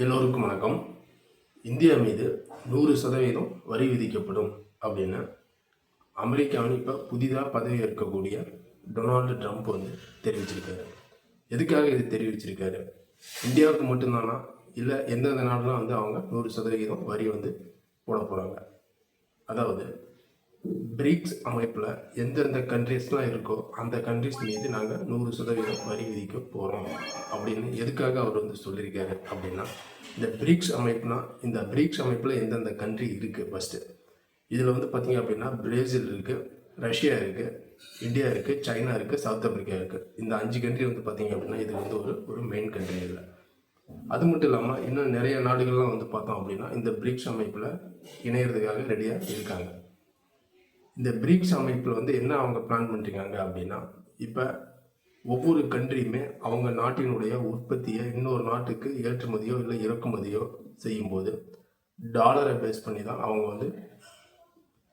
எல்லோருக்கும் வணக்கம். இந்தியா மீது நூறு சதவீதம் வரி விதிக்கப்படும் அப்படின்னு அமெரிக்காவின் இப்போ புதிதாக பதவி ஏற்கக்கூடிய டொனால்டு ட்ரம்ப் வந்து தெரிவிச்சிருக்காரு. எதுக்காக இது தெரிவிச்சிருக்காரு? இந்தியாவுக்கு மட்டும்தானா? இல்லை எந்தெந்த நாடுலாம் வந்து அவங்க நூறு சதவிகிதம் வரி வந்து போட போகிறாங்க அதாவது பிரிக்ஸ் அமைப்பில் எந்தெந்த கண்ட்ரிஸ்லாம் இருக்கோ அந்த கண்ட்ரிஸ் மீது நாங்கள் நூறு சதவீதம் வரி விதிக்க போகிறோம் அப்படின்னு எதுக்காக அவர் வந்து சொல்லியிருக்காரு அப்படின்னா இந்த பிரிக்ஸ் அமைப்புனா இந்த பிரிக்ஸ் அமைப்பில் எந்தெந்த கண்ட்ரி இருக்குது ஃபஸ்ட்டு இதில் வந்து பார்த்தீங்க அப்படின்னா பிரேசில் இருக்குது ரஷ்யா இருக்குது இந்தியா இருக்குது சைனா இருக்குது சவுத் ஆப்பிரிக்கா இருக்குது இந்த அஞ்சு கண்ட்ரி வந்து பார்த்தீங்க அப்படின்னா இது வந்து ஒரு ஒரு மெயின் கண்ட்ரி இல்லை. அது மட்டும் இல்லாமல் இன்னும் நிறைய நாடுகள்லாம் வந்து பார்த்தோம் அப்படின்னா இந்த பிரிக்ஸ் அமைப்பில் இணையறதுக்காக ரெடியாக இருக்காங்க. இந்த பிரிக்ஸ் அமைப்பில் வந்து என்ன அவங்க பிளான் பண்ணுறாங்க அப்படின்னா இப்போ ஒவ்வொரு கண்ட்ரியுமே அவங்க நாட்டினுடைய உற்பத்தியை இன்னொரு நாட்டுக்கு ஏற்றுமதியோ இல்லை இறக்குமதியோ செய்யும்போது டாலரை பேஸ் பண்ணி தான் அவங்க வந்து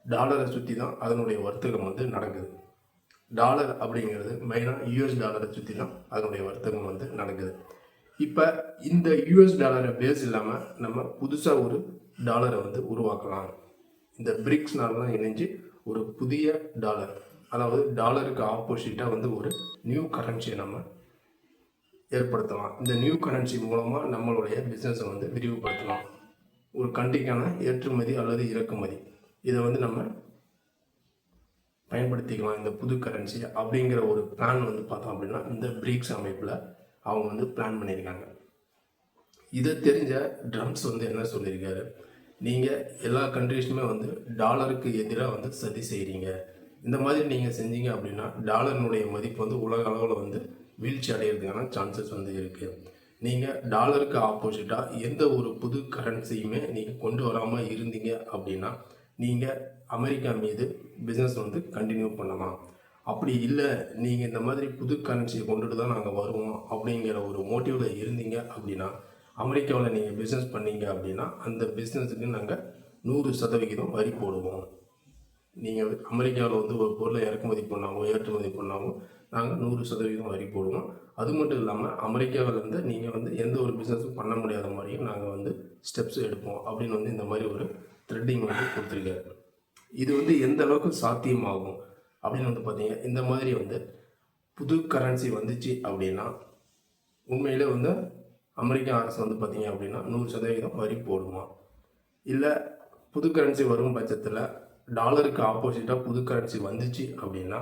டாலரை சுற்றி தான் அதனுடைய வர்த்தகம் வந்து நடக்குது. டாலர் அப்படிங்கிறது மெயினாக யூஎஸ் டாலரை சுற்றி தான் அதனுடைய வர்த்தகம் வந்து நடக்குது. இப்போ இந்த யூஎஸ் டாலரை பேஸ் இல்லாமல் நம்ம புதுசாக ஒரு டாலரை வந்து உருவாக்கலாம். இந்த பிரிக்ஸ் நாளெலாம் இணைஞ்சு ஒரு புதிய டாலர் அதாவது டாலருக்கு ஆப்போசிட்டாக வந்து ஒரு நியூ கரன்சியை நம்ம ஏற்படுத்தலாம். இந்த நியூ கரன்சி மூலமாக நம்மளுடைய பிஸ்னஸை வந்து விரிவுபடுத்தலாம். ஒரு கண்ட்ரிக்கான ஏற்றுமதி அல்லது இறக்குமதி. இதை வந்து நம்ம பயன்படுத்திக்கலாம் இந்த புது கரன்சி அப்படிங்கிற ஒரு பிளான் வந்து பார்த்தோம் அப்படின்னா இந்த பிரிக்ஸ் அமைப்பில் அவங்க வந்து பிளான் பண்ணியிருக்காங்க. இதை தெரிஞ்ச ட்ரம்ஸ் வந்து என்ன சொல்லியிருக்காரு? நீங்கள் எல்லா கண்ட்ரீஸ்லையுமே வந்து டாலருக்கு எதிராக வந்து சதி செய்கிறீங்க இந்த மாதிரி நீங்கள் செஞ்சீங்க அப்படின்னா டாலரினுடைய மதிப்பு வந்து உலக அளவில் வந்து வீழ்ச்சி அடைகிறதுக்கான சான்சஸ் வந்து இருக்குது நீங்கள் டாலருக்கு ஆப்போசிட்டாக எந்த ஒரு புது கரன்சியுமே நீங்கள் கொண்டு வராமல் இருந்தீங்க அப்படின்னா நீங்கள் அமெரிக்கா மீது பிஸ்னஸ் வந்து கண்டினியூ பண்ணலாம். அப்படி இல்லை நீங்கள் இந்த மாதிரி புது கரன்சியை கொண்டுட்டு தான் நாங்கள் வருவோம் அப்படிங்கிற ஒரு மோட்டிவில் இருந்தீங்க அப்படின்னா அமெரிக்காவில் நீங்கள் பிஸ்னஸ் பண்ணீங்க அப்படின்னா அந்த பிஸ்னஸுக்கு நாங்கள் நூறு சதவிகிதம் வரி போடுவோம். நீங்கள் அமெரிக்காவில் வந்து ஒரு பொருளை இறக்குமதி பண்ணாவோ ஏற்றுமதி பண்ணாமோ நாங்கள் நூறு சதவீதம் வரி போடுவோம். அது மட்டும் இல்லாமல் அமெரிக்காவிலேருந்து நீங்கள் வந்து எந்த ஒரு பிஸ்னஸும் பண்ண முடியாத மாதிரியும் நாங்கள் வந்து ஸ்டெப்ஸ் எடுப்போம் அப்படின்னு வந்து இந்த மாதிரி ஒரு த்ரெட்டிங் வந்து கொடுத்துருக்காரு. இது வந்து எந்த அளவுக்கு சாத்தியமாகும் அப்படின்னு வந்து பார்த்தீங்க இந்த மாதிரி வந்து புது கரன்சி வந்துச்சு அப்படின்னா உண்மையிலே வந்து அமெரிக்க அரசு வந்து பார்த்தீங்க அப்படின்னா நூறு சதவீதம் வரி போடுமா? இல்லை புது கரன்சி வரும் பட்சத்தில் டாலருக்கு ஆப்போசிட்டாக புது கரன்சி வந்துச்சு அப்படின்னா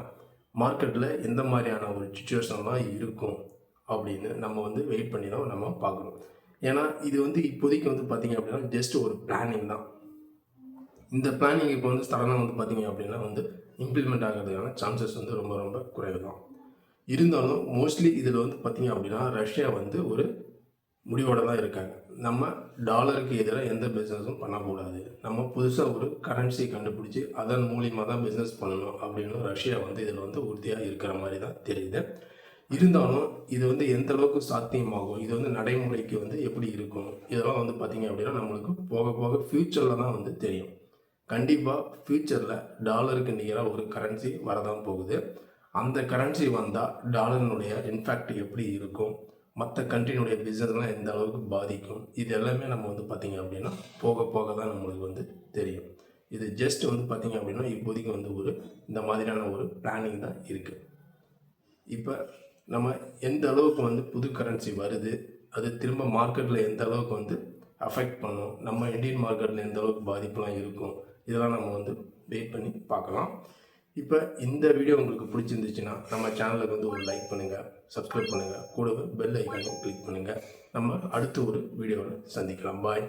மார்க்கெட்டில் எந்த மாதிரியான ஒரு சுச்சுவேஷன்லாம் இருக்கும் அப்படின்னு நம்ம வந்து வெயிட் பண்ணி தான் நம்ம பார்க்கணும். ஏன்னா இது வந்து இப்போதைக்கு வந்து பார்த்தீங்க அப்படின்னா ஜஸ்ட் ஒரு பிளானிங் தான். இந்த பிளானிங் இப்போ வந்து சடனாக வந்து பார்த்தீங்க அப்படின்னா வந்து இம்ப்ளிமெண்ட் ஆகிறதுக்கான சான்சஸ் வந்து ரொம்ப ரொம்ப குறைவு தான். இருந்தாலும் மோஸ்ட்லி இதில் வந்து பார்த்தீங்க அப்படின்னா ரஷ்யா வந்து ஒரு முடிவோட தான் இருக்காங்க. நம்ம டாலருக்கு எதிராக எந்த பிஸ்னஸும் பண்ணக்கூடாது. நம்ம புதுசாக ஒரு கரன்சி கண்டுபிடிச்சி அதன் மூலியமாக தான் பிஸ்னஸ் பண்ணணும் அப்படின்னு ரஷ்யா வந்து இதில் வந்து உறுதியாக இருக்கிற மாதிரி தான் தெரியுது. இருந்தாலும் இது வந்து எந்த அளவுக்கு சாத்தியமாகும்? இது வந்து நடைமுறைக்கு வந்து எப்படி இருக்கும்? இதெல்லாம் வந்து பார்த்திங்க அப்படின்னா நம்மளுக்கு போக போக ஃப்யூச்சரில் தான் வந்து தெரியும். கண்டிப்பாக ஃப்யூச்சரில் டாலருக்கு நிகராக ஒரு கரன்சி வரதான் போகுது. அந்த கரன்சி வந்தால் டாலரினுடைய இன்ஃபேக்ட் எப்படி இருக்கும்? மற்ற கண்ட்ரினுடைய பிஸ்னஸ்லாம் எந்த அளவுக்கு பாதிக்கும்? இது எல்லாமே நம்ம வந்து பார்த்திங்க அப்படின்னா போக போக தான் நம்மளுக்கு வந்து தெரியும். இது ஜஸ்ட் வந்து பார்த்திங்க அப்படின்னா இப்போதைக்கு வந்து ஒரு இந்த மாதிரியான ஒரு பிளானிங் தான் இருக்குது இப்போ நம்ம எந்த அளவுக்கு வந்து புது கரன்சி வருது அது திரும்ப மார்க்கெட்டில் எந்த அளவுக்கு வந்து அஃபெக்ட் பண்ணும் நம்ம இந்தியன் மார்க்கெட்டில் எந்த அளவுக்கு பாதிப்புலாம் இருக்கும் இதெல்லாம் நம்ம வந்து வெயிட் பண்ணி பார்க்கலாம். இப்போ இந்த வீடியோ உங்களுக்கு பிடிச்சிருந்துச்சுன்னா நம்ம சேனலுக்கு வந்து ஒரு லைக் பண்ணுங்கள் சப்ஸ்கிரைப் பண்ணுங்கள் கூடவே பெல் ஐக்கானும் கிளிக் பண்ணுங்கள் நம்ம அடுத்த ஒரு வீடியோவில் சந்திக்கலாம். பாய்